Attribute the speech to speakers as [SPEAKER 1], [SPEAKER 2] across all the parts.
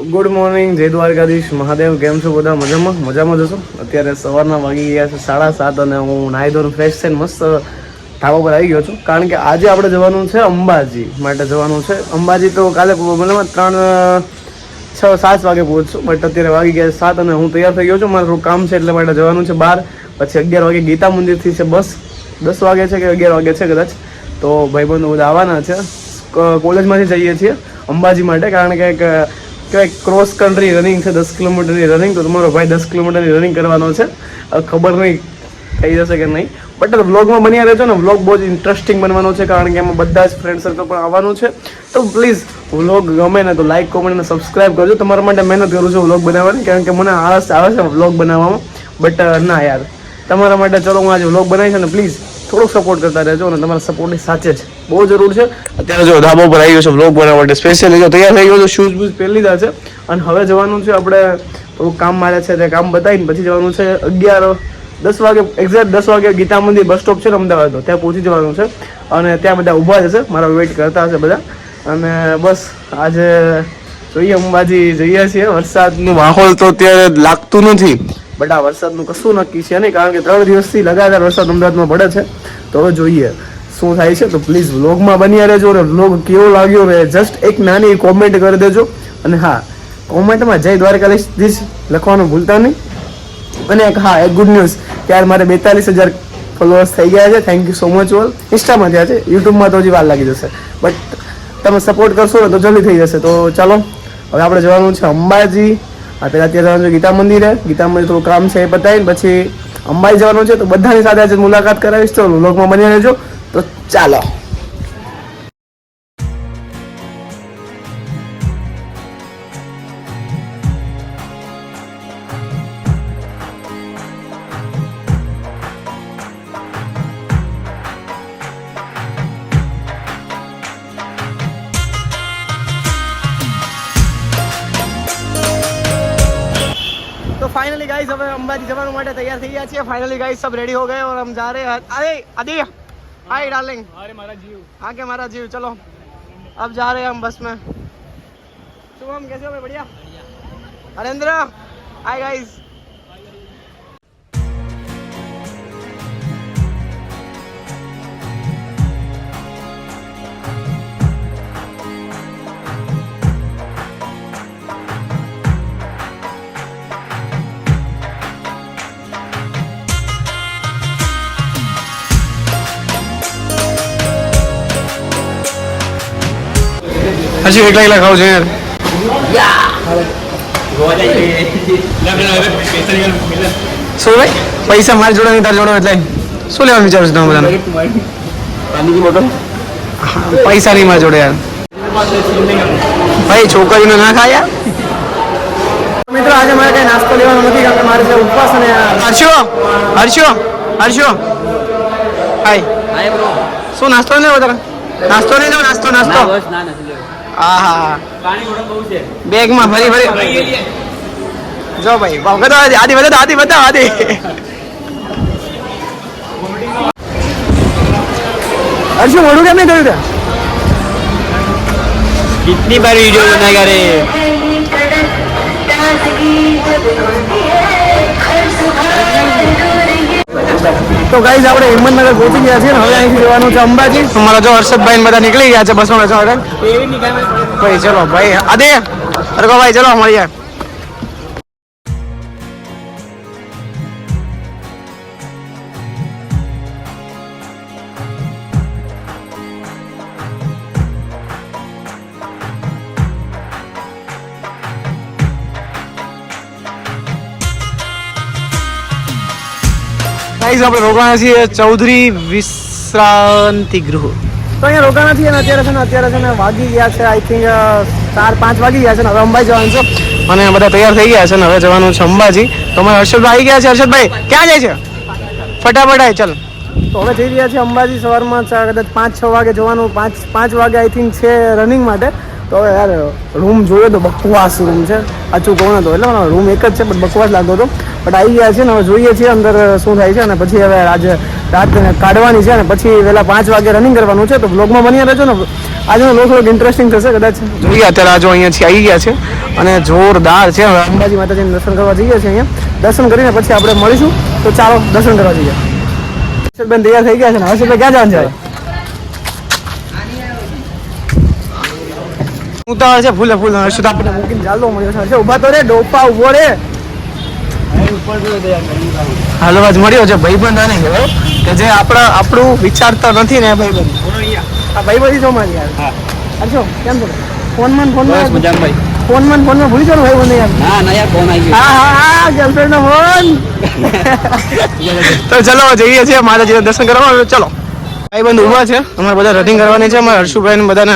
[SPEAKER 1] Good morning જય દ્વારકાધીશ. મહાદેવ, કેમ છો બધા? મજામાં? મજામાં જશો અત્યારે સવારના વાગી ગયા છે સાડા સાત અને હું નાહી ધોરણ ફ્રેશ થઈને મસ્ત ઢાબા પર આવી ગયો છું. કારણ કે આજે આપણે જવાનું છે અંબાજી માટે જવાનું છે. અંબાજી તો કાલે મતલબ ત્રણ, છ, સાત વાગે પહોંચશું. બટ અત્યારે વાગી ગયા સાત અને હું તૈયાર થઈ ગયો છું. મારું કામ છે એટલે માટે જવાનું છે બહાર. પછી અગિયાર વાગે ગીતા મંદિરથી છે બસ. દસ વાગે છે કે અગિયાર વાગે છે કદાચ. તો ભાઈબંધો બધા આવવાના છે. કોલેજમાંથી જઈએ છીએ અંબાજી માટે. કારણ કે કહેવાય ક્રોસ કન્ટ્રી રનિંગ છે, દસ કિલોમીટરની રનિંગ તો તમારો ભાઈ દસ કિલોમીટરની રનિંગ કરવાનો છે. ખબર નહીં થઈ જશે કે નહીં. બટ વ્લોગમાં બન્યા રહેજો ને વ્લોગ બહુ જ ઇન્ટરેસ્ટિંગ બનવાનો છે, કારણ કે એમાં બધા જ ફ્રેન્ડ સર્કલ પણ આવવાનું છે. તો પ્લીઝ વ્લોગ ગમે ને તો લાઈક કોમેન્ટ અને સબસ્ક્રાઇબ કરજો. તમારા માટે મહેનત કરું છું વ્લોગ બનાવવાની, કારણ કે મને આળસ આવે છે વ્લોગ બનાવવામાં. બટ ના યાર. તમારા માટે ચલો, હું આજે વ્લોગ બનાવીશ અને પ્લીઝ થોડોક સપોર્ટ કરતા રહેજો અને તમારા સપોર્ટની સાચે જ. બહુ જરૂર છે. અત્યારે જો ધાબો પર આવી ગયો છે બ્લોગ બનાવવા માટે સ્પેશિયલી જો તૈયાર થઈ ગયો છે શૂઝ બૂઝ પહેરી લીધા છે. અને હવે જવાનું છે આપણે થોડું કામ મારે છે તે કામ બતાવીને પછી જવાનું છે અગિયાર દસ વાગે એક્ઝેક્ટ દસ વાગે ગીતા મંદિર બસ સ્ટોપ છે ને અમદાવાદનો, ત્યાં પહોંચી જવાનું છે. અને ત્યાં બધા ઊભા જશે મારા વેઇટ કરતા હશે બધા. અને બસ, આજે જોઈએ અંબાજી, જઈએ છીએ. વરસાદનું માહોલ તો અત્યારે લાગતું નથી. બટ આ વરસાદનું કશું નક્કી છે નહીં, કારણ કે ત્રણ દિવસથી લગાતાર વરસાદ અમદાવાદમાં પડે છે. તો હવે જોઈએ શું થાય છે. તો પ્લીઝ વ્લોગમાં બન્યા રહેજો અને વ્લોગ કેવો લાગ્યો રહે જસ્ટ એક નાની કોમેન્ટ કરી દેજો. અને હા, કોમેન્ટમાં જય દ્વારકાધીશ લખવાનું ભૂલતા નહીં. અને એક હા, એક ગુડ ન્યૂઝ કે યાર મારે બેતાલીસ હજાર ફોલોઅર્સ થઈ ગયા છે. Thank you so much all ઇન્સ્ટામાં થયા છે યુટ્યુબમાં તો હજી વાર લાગી જશે. બટ તમે સપોર્ટ કરશો ને તો જલ્દી થઈ જશે. તો ચાલો, હવે આપણે જવાનું છે અંબાજી. આ પહેલા છે ગીતા મંદિરે. ગીતા મંદિર થોડું કામ છે એ બતાવીને પછી અંબાઈ જવાનું છે તો બધાની સાથે આજે મુલાકાત કરાવીશ. તો લોકમાં બની રહેજો. તો ચાલો. देखिए फाइनली गाइस सब रेडी हो गए और हम जा रहे हैं। अरे अदी हाय डार्लिंग।
[SPEAKER 2] अरे हमारा जीव।
[SPEAKER 1] आके हमारा जीव चलो। अब जा रहे हैं हम बस में। तुम हम कैसे हो बढ़िया? हरेंद्र हाय गाइस હજી એકલા એકલા ખાવ છો યાર. શું ભાઈ? પૈસા મારી જોડે નહીં તાર જોડે એટલે શું લેવાનું વિચારું છું તમે બધાને? પૈસા નહીં મારી જોડે યાર. ભાઈ છોકરીનો ના ખાય મિત્રો આજે મારે કઈ નાસ્તો લેવાનો નથી કારણ કે મારે છે ઉપવાસ અને હર્ષો હર્ષો હર્ષો. હાય.
[SPEAKER 2] હાય બ્રો
[SPEAKER 1] શું નાસ્તો નહીં લેવો તારે? નાસ્તો નહીં લેવો નાસ્તો નાસ્તો.
[SPEAKER 2] બસ ના નથી લેવું.
[SPEAKER 1] હા હા
[SPEAKER 2] પાણી ગરમ બહુ છે
[SPEAKER 1] બેગમાં ફરી ફરી જો ભાઈ વખત આદિ બધા આદિ બધા આદિ હર્ષુ મોડું કેમ નહીં થયું
[SPEAKER 2] कितनी बार वीडियो बनाएगा रे
[SPEAKER 1] તો ગાઈઝ આપણે હિંમતનગર પહોંચી ગયા છીએ ને હવે અહીંથી જવાનું છે અંબાજી. અમારા જો હર્ષદભાઈ બધા નીકળી ગયા છે બસમાં બેસવા ભાઈ ચલો ભાઈ અદે અરગો ભાઈ ચલો મળીએ. ગાઈઝ આપણે રોકાણા છીએ ચૌધરી વિશ્રાંતિ ગૃહ. તો અહીંયા રોકાણા છીએ અત્યારે છે ને અત્યારે છે ને વાગી ગયા છે આઈ થિંક ચાર પાંચ વાગી ગયા છે ને હવે અંબાજી જવાનું છે. અને બધા તૈયાર થઈ ગયા છે ને હવે જવાનું છે અંબાજી. તો અમારે હર્ષદભાઈ આવી ગયા છે. હર્ષદભાઈ ક્યાં જાય છે? ફટાફટ આય ચાલ. તો હવે જઈ રહ્યા છે અંબાજી સવારમાં કદાચ પાંચ છ વાગે જવાનું પાંચ પાંચ વાગે આઈ થિંક છે રનિંગ માટે. તો હવે યાર રૂમ જોયો તો બકવાસ રૂમ છે. સાચું કહું ને તો એટલે રૂમ એક જ છે પણ બકવાસ લાગતો હતો. બટ આવી ગયા છે ને હવે જોઈએ છીએ અંદર શું થાય છે અને પછી હવે આજે રાત કાઢવાની છે અને પછી વહેલા પાંચ વાગે રનિંગ કરવાનું છે. તો બ્લોગમાં બની રહેજો ને. આજનો લોક લોક ઇન્ટરેસ્ટિંગ થશે કદાચ. જોઈએ અત્યારે આજો અહીંયાથી આવી ગયા છે. અને જોરદાર છે. હવે અંબાજી માતાજીને દર્શન કરવા જઈએ છીએ અહીંયા. દર્શન કરીને પછી આપણે મળીશું. તો ચાલો, દર્શન કરવા જઈએ. હર્ષદબેન તૈયાર થઈ ગયા છે ને. હર્ષદભાઈ ક્યાં જવાનું છે ઉતાવળ છે ફૂલે ફૂલ હર્ષદ, આપણે મૂકીને ચાલતો મળ્યો છે. ઊભા તો રે, ડોપા ઊભો રે. હાલો આજ મળ્યો છે ભાઈબંધ આને કહેવાય કે જે આપણા આપણું વિચારતા નથી ને ભાઈબંધ. આ ભાઈબંધી છો મારી યાર અચ્છો કેમ છો? ફોનમાં ફોનમાં
[SPEAKER 2] મજામાં ભાઈ.
[SPEAKER 1] ફોનમાં ફોનમાં ભૂલી જાઓ ને ભાઈબંધ યાર.
[SPEAKER 2] ના ના યાર ફોન આવી ગયો.
[SPEAKER 1] હા હા હા ગર્લફ્રેન્ડ નો ફોન. તો ચલો જઈએ છીએ માતાજીના દર્શન કરવા. ચલો. ભાઈબંધ ઊભા છે. અમારે બધા રનિંગ કરવાની છે. અમારે હર્ષુભાઈ ને બધાને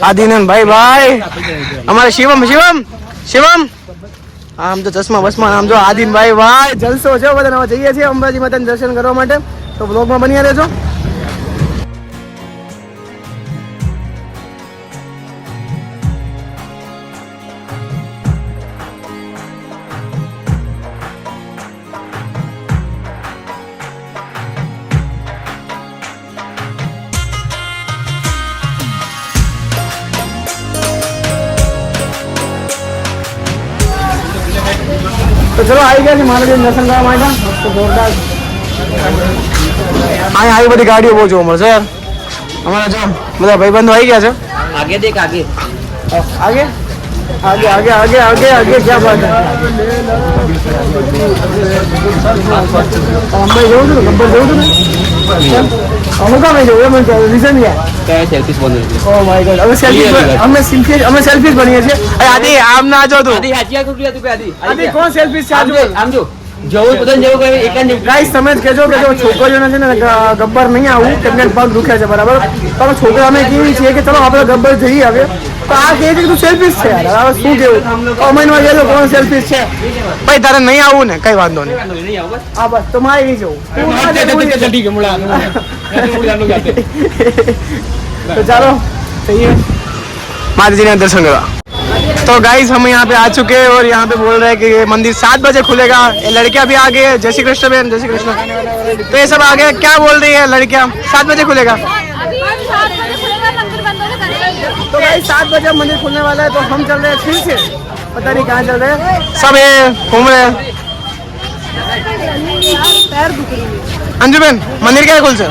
[SPEAKER 1] આદિનંદ ભાઈ ભાઈ. અમારે શિવમ શિવમ શિવમ. આમ તો ચશ્મા બસમાં આમ જો આદિન ભાઈ જલસો છે બધા જઈએ છીએ અંબાજી માતાના દર્શન કરવા માટે. તો બ્લોગમાં બની રહેજો. તો ચલો આવી ગયા છે મહારાજના દર્શન કરવા માટે તો જોરદાર અહીંયા આવી બધી ગાડીઓ બહુ જોવા મળશે યાર અમારા જો બધા ભાઈબંધો આવી ગયા છે
[SPEAKER 2] આગે દેખ આગે
[SPEAKER 1] आगे आगे आगे आगे आगे आगे क्या बात है અંબાઈ જવું છું ને ગબ્બર જવું છું ને કેમ? અમે કામ નહીં જવું એમ રીઝન યા
[SPEAKER 2] કયા સેલ્ફીસ બને
[SPEAKER 1] ઓ માય ગોડ અમે સેલ્ફી અમે સેલ્ફી અમે સેલ્ફીસ બનીએ છીએ આદી આમ ના જો તું
[SPEAKER 2] આદી હાજી આ કુકરી તું આદી
[SPEAKER 1] આદી કોણ સેલ્ફી છે આજો
[SPEAKER 2] આમ જો જવું પોતાને જેવું કહે એક
[SPEAKER 1] ગાઈસ તમે જ કહેજો કે જો છોકરીઓને છે ને ગબ્બર નહીં આવું કેમ કે પગ દુખે છે બરાબર? પણ છોકરા અમે કેવી છીએ કે ચલો આપણે ગબ્બર જઈ આવે તો આ કહે છે કે તું સેલ્ફીસ છે યાર. હવે શું કેવું કોમેન્ટમાં કહેજો કોણ સેલ્ફીસ છે. ભાઈ તારે નહીં આવું ને કઈ વાંધો નહીં.
[SPEAKER 2] નહીં આવો બસ
[SPEAKER 1] હા બસ તો મારે નહીં જવું તું ના જવું હોય તો.
[SPEAKER 2] ઠીક મુલા મુલા જાતે
[SPEAKER 1] तो चलो सही माता जी ने दर्शन करा गाइस हम यहाँ पे आ चुके हैं और यहाँ पे बोल रहे हैं कि मंदिर सात बजे खुलेगा। ये लड़कियाँ भी आ गई है। जय श्री कृष्ण बहन जय श्री कृष्ण। तो ये सब आ गए। क्या बोल रही है लड़कियाँ? सात बजे खुलेगा।
[SPEAKER 3] अभी सात बजे खुलेगा मंदिर बंद होने दस
[SPEAKER 1] तो गाइस सात बजे मंदिर खुलने वाला है तो हम चल रहे हैं फिर से। पता नहीं कहाँ चल रहे हैं। सब ये घूम रहे हैं। है अंजुबेन मंदिर क्या खुल से?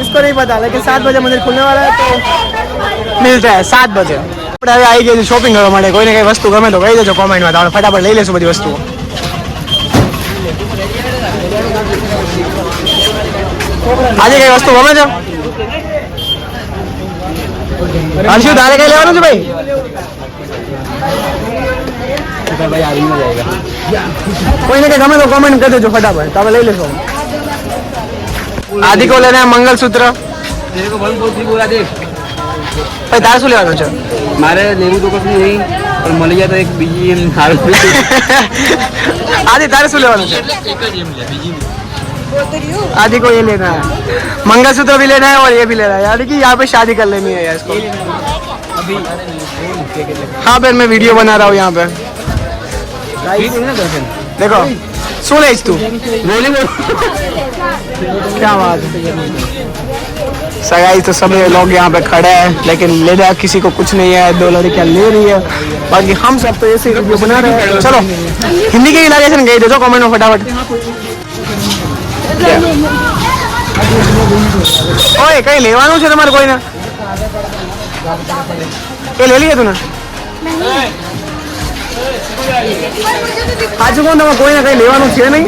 [SPEAKER 1] इसको नहीं पता लेकिन सात बजे मंदिर खुलने वाला है तो मिलता है सात बजे આપણે હવે આવી ગઈ શોપિંગ કરવા માટે કોઈને કઈ વસ્તુ ગમે તો કહી દેજો કોમેન્ટમાં તો આપણે ફટાફટ લઈ લઈશું બધી વસ્તુઓ આજે કઈ વસ્તુ ગમે છે હર્ષુ તારે કઈ લેવાનું છે ભાઈ
[SPEAKER 2] ભાઈ આવી ન જાયગા
[SPEAKER 1] કોઈને કઈ ગમે તો કોમેન્ટ કરી દેજો ફટાફટ તો આપણે લઈ લેશું આદિ કો લેના है મંગલસૂત્ર
[SPEAKER 2] तेरे को बहुत बहुत बोला देख
[SPEAKER 1] ભાઈ તારે શું લેવાનું છે
[SPEAKER 2] મારે લેવું તો કશું નહીં પણ મળી જાય તો એક બીજી એમ સારું
[SPEAKER 1] आदि तारे શું લેવાનું છે आदि को ये लेना है मंगलसूत्र भी लेना है और ये भी लेना है यानी कि यहाँ पे शादी कर लेनी है यार इसको हाँ बहन मैं वीडियो बना रहा हूँ यहाँ पे देखो सुन लेज तू क्या बात है सगाई तो सब लोग यहाँ पे खड़े हैं लेकिन लेना किसी को कुछ नहीं है दो लड़कियां ले रही है बाकी हम सब तो ऐसे ही वीडियो बना रहे हैं चलो हिंदी के इलाके से गई दे दो कमेंट में फटाफट ઓય કઈ લેવાનું છે તમારે કોઈને એ લઈ લઈએ તું ને સાચું કોણ તમે કોઈને કઈ લેવાનું છે નહીં?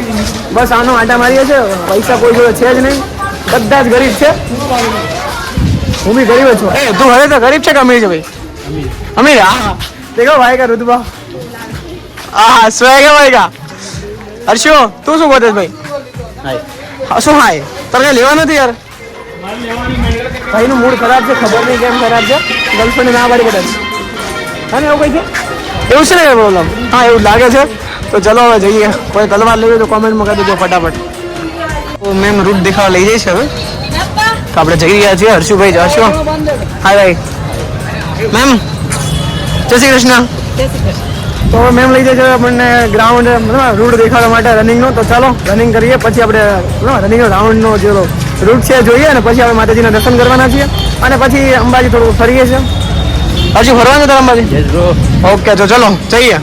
[SPEAKER 1] બસ આનો આંટા મારીએ છે પૈસા કોઈ જોડે છે જ નહીં. બધા જ ગરીબ છે. હું બી ગરીબ છું. એ તું હવે તો ગરીબ છે કે અમીર છે ભાઈ? અમીર હા દેખો ભાઈ કા રુતબા હા સ્વેગ ભાઈ કા? હર્ષો તું શું બોલે ભાઈ? હા, શું હાય? તને કઈ લેવાનું નથી યાર? ભાઈનું મૂડ ખરાબ છે ખબર નહીં કેમ ખરાબ છે. ગર્લફ્રેન્ડ ના પાડી કદાચ. હા ને એવું કઈ છે? એવું છે ને પ્રોબ્લેમ હા, એવું લાગે છે. તો ચલો હવે જઈએ. કોઈ તલવાર લેવી તો કોમેન્ટમાં કરી દેજો ફટાફટ. મેમ રૂટ દેખાવા લઈ જઈશ હવે. તો આપણે જઈ રહ્યા છીએ. હર્ષુભાઈ હર્ષો હાય ભાઈ મેમ જય શ્રી કૃષ્ણ. તો મેમ લઈ જાય છે આપણને ગ્રાઉન્ડ રૂટ દેખાડવા માટે રનિંગનો તો ચાલો રનિંગ કરીએ. પછી આપણે રનિંગનો રાઉન્ડનો જે રૂટ છે, જોઈએ અને પછી આપણે માતાજીના દર્શન કરવાના છીએ. અને પછી અંબાજી થોડું ફરીએ છીએ. હજી ફરવાનું તારા અંબાજી ઓકે તો ચલો જઈએ.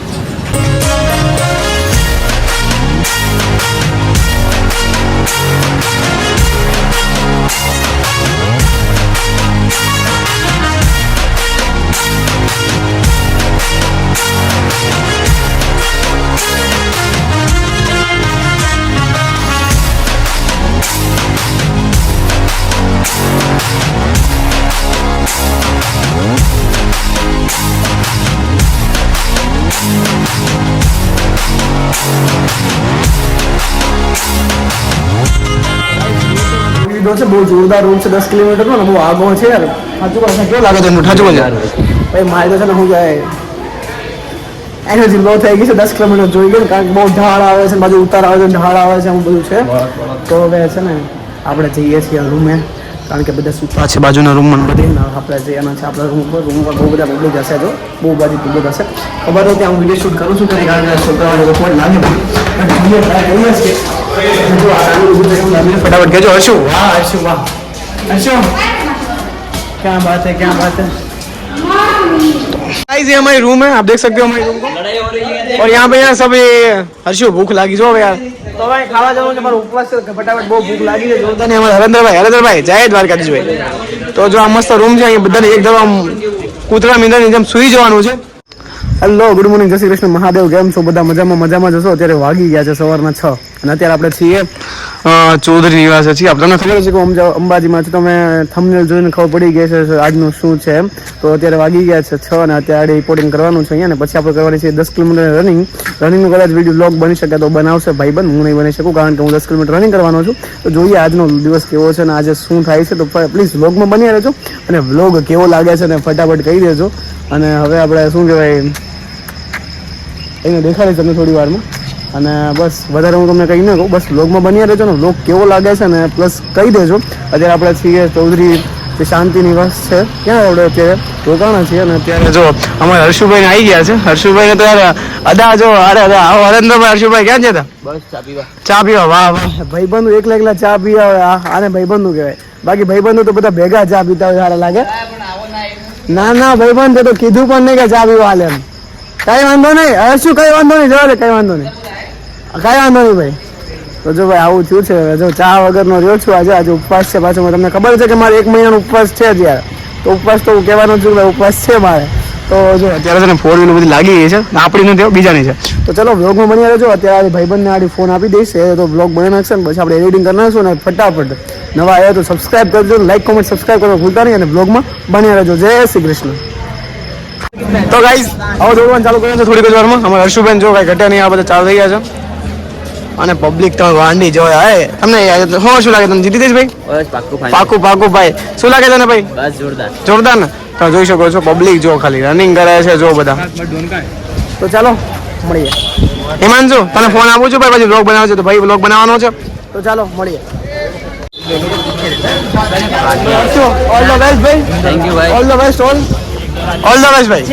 [SPEAKER 1] લીધો છે બહુ જોરદાર રૂમ છે દસ કિલોમીટરનો ને બહુ આગો છે યાર. સાચું કહો કેવું લાગે તમને? સાચું બોલ ભાઈ મારે તો છે ને હું જાય. એનર્જી બહુ થઈ ગઈ છે દસ કિલોમીટર જોઈ ગયું કારણ કે બહુ ઢાળ આવે છે બાજુ ઉતાર આવે છે ઢાળ આવે છે આવું બધું છે. તો હવે છે ને આપણે જઈએ છીએ રૂમે કારણ કે બધા સૂતા છે બાજુના રૂમમાં બધી આપણે એના છે આપણા રૂમ ઉપર રૂમ ઉપર બહુ બધા પબ્લિક હશે જો. બહુ બધી પબ્લિક હશે. ખબર હોય ત્યાં હું વીડિયો શૂટ કરું છું કારણ કે છોકરાઓને તો કોઈ લાગે. નહીં. પણ જોઈએ try કરીએ છીએ કે જો આ સારું ઊભું થયું લાગે. ફટાફટ કહેજો હર્ષુ વાહ હર્ષુ વાહ હર્ષુ क्या बात है क्या बात है गाइस ये हमारी रूम है आप देख सकते हो हमारी रूम को और यहाँ पे यार सब ये हर्षु भूख लागी जो હવે યાર તો ભાઈ ખાવા જવાનું છે મારો ઉપવાસ છે કે ફટાફટ બહુ ભૂખ લાગી છે જોરદાર ને અમારા હરેન્દ્રભાઈ હરેન્દ્રભાઈ જય દ્વારકાધીશભાઈ તો જો આ મસ્ત રૂમ છે અહીંયા બધાને એક આમ કૂતરા મીંડાની જેમ સુઈ જવાનું છે હેલો ગુડ મોર્નિંગ જય શ્રી કૃષ્ણ. મહાદેવ, કેમ છો? બધા મજામાં મજામાં જશો અત્યારે વાગી ગયા છે સવારના છ. અને અત્યારે આપણે છીએ ચૌધરી નિવાસે છીએ. આપણને ખબર છે કે અંબાજીમાં છે તમે થંબનેલ જોઈને ખબર પડી ગઈ છે આજનું શું છે એમ. તો અત્યારે વાગી ગયા છે છ અને અત્યારે રિપોર્ટિંગ કરવાનું છે અહીંયા. ને પછી આપણે કરવાની છે દસ કિલોમીટર રનિંગ રનિંગનું કદાચ વીડિયો બ્લોગ બની શકે તો બનાવશે. ભાઈ બન, હું નહીં બની શકું, કારણ કે હું દસ કિલોમીટર રનિંગ કરવાનો છું. તો જોઈએ આજનો દિવસ કેવો છે અને આજે શું થાય છે. તો પ્લીઝ બ્લોગમાં બની રહેજો. અને વ્લોગ કેવો લાગે છે ને ફટાફટ કહી દેજો. અને હવે આપણે શું કહેવાય એને દેખાડીશ તમને થોડી વારમાં. અને બસ વધારે હું તમને કહી ન કહું. બસ વ્લોગમાં બન્યા રહેજો ને. વ્લોગ કેવો લાગે છે ને પ્લસ કહી દેજો. અત્યારે આપણે છીએ ચૌધરી જે શાંતિ નિવાસ છે. ક્યાં આપણે અત્યારે? રોકાણા છીએ અને અત્યારે જો અમારે હર્ષુભાઈ આવી ગયા છે. હર્ષુભાઈ તો યાર અદા જો અરે અદા આવો હરેન્દ્રભાઈ હર્ષુભાઈ ક્યાં જતા
[SPEAKER 2] બસ ચા પીવા.
[SPEAKER 1] ચા પીવા વાહ વાહ. ભાઈબંધુ એકલા એકલા ચા પીવા આને ભાઈબંધુ કહેવાય. બાકી ભાઈબંધો તો બધા ભેગા ચા પીતા હોય સારા લાગે. ના ના ભાઈબંધ તો કીધું પણ નહીં કે ચા પીવા હાલે એમ. કઈ વાંધો નહીં. હવે શું કઈ વાંધો નહીં? જવા દે, કઈ વાંધો નહીં. કઈ વાંધો નહીં ભાઈ. તો જો ભાઈ આવું થયું છે. જો ચા વગરનો રહ્યો છું આજે. આજે ઉપવાસ છે પાછો. તમને ખબર છે કે મારે એક મહિનાનો ઉપવાસ છે અત્યારે. તો ઉપવાસ તો હું કહેવાનો છું કે ઉપવાસ છે મારે. તો જો, અત્યારે છે ફોર વ્હીલર બધી લાગી ગઈ છે. આપણી નથી બીજાની છે. તો ચલો બ્લોગમાં બની રહેજો. અત્યારે ભાઈબંધને આડી ફોન આપી દઈશ. એ તો બ્લોગ બની નાખશે ને, પછી આપણે એડિટિંગ કરી નાખશું ને ફટાફટ. નવા આવ્યા તો સબસ્ક્રાઇબ કરજો લાઈક કોમેન્ટ સબસ્ક્રાઇબ કરવા ભૂલતા નહીં અને બ્લોગમાં બની રહેજો. જય શ્રી કૃષ્ણ. તો ગાઈઝ હવે દોડવાનું ચાલુ કર્યું છે થોડીક જ વારમાં. અમારા હર્ષુબેન જો કાંઈ ઘટ્યા નહીં આ બધા ચાલુ થઈ ગયા છે. અને પબ્લિક તમે વાંડી જો હે. તમને શું શું લાગે તમને? જીતી દઈશ ભાઈ? પાકું પાકું ભાઈ. શું લાગે તને ભાઈ?
[SPEAKER 2] બસ જોરદાર.
[SPEAKER 1] જોરદાર ને? તમે જોઈ શકો છો પબ્લિક જો ખાલી રનિંગ કરે છે જો બધા. તો ચાલો મળીએ. હિમાંશુ તને ફોન આપું છું ભાઈ પછી બ્લોગ બનાવો છે તો ભાઈ બ્લોગ બનાવવાનો છે. તો ચાલો મળીએ. ઓલ ધ બેસ્ટ ભાઈ.
[SPEAKER 2] થેન્ક યુ ભાઈ.
[SPEAKER 1] All the best all all the best ભાઈ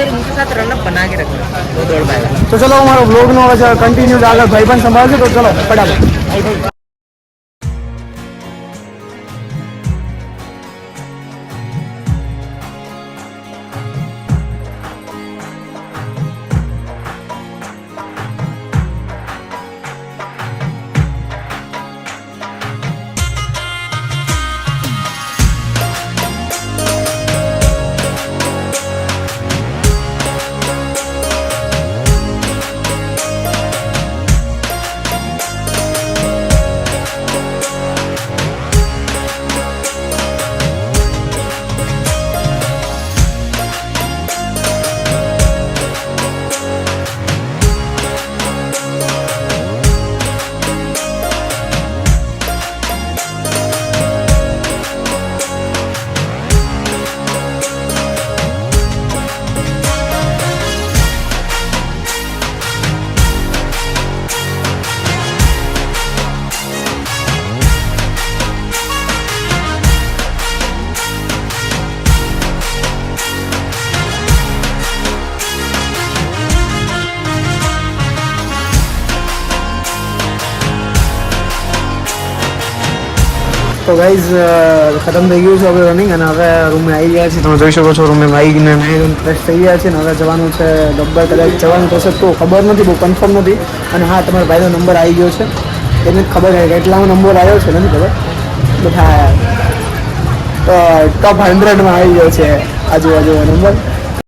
[SPEAKER 1] તો ચલો અમારો બ્લોગનો નો કન્ટિન્યુ આગળ ભાઈ પણ સંભાળશે તો ચલો ફટાફટ. તો ગાઈઝ ખતમ થઈ ગયું છે હવે રનિંગ અને હવે રૂમે આવી ગયા છે. તમે જોઈ શકો છો રૂમે આવીને ફ્રેશ થઈ ગયા છે અને હવે જવાનું છે ડબ્બર કદાચ જવાનું થશે તો ખબર નથી, બહુ કન્ફર્મ નથી. અને હા, તમારા ભાઈનો નંબર આવી ગયો છે. એને ખબર છે કે કેટલામો નંબર આવ્યો છે, નથી ખબર. બધા ટોપ હંડ્રેડમાં આવી ગયો છે આજુબાજુ નંબર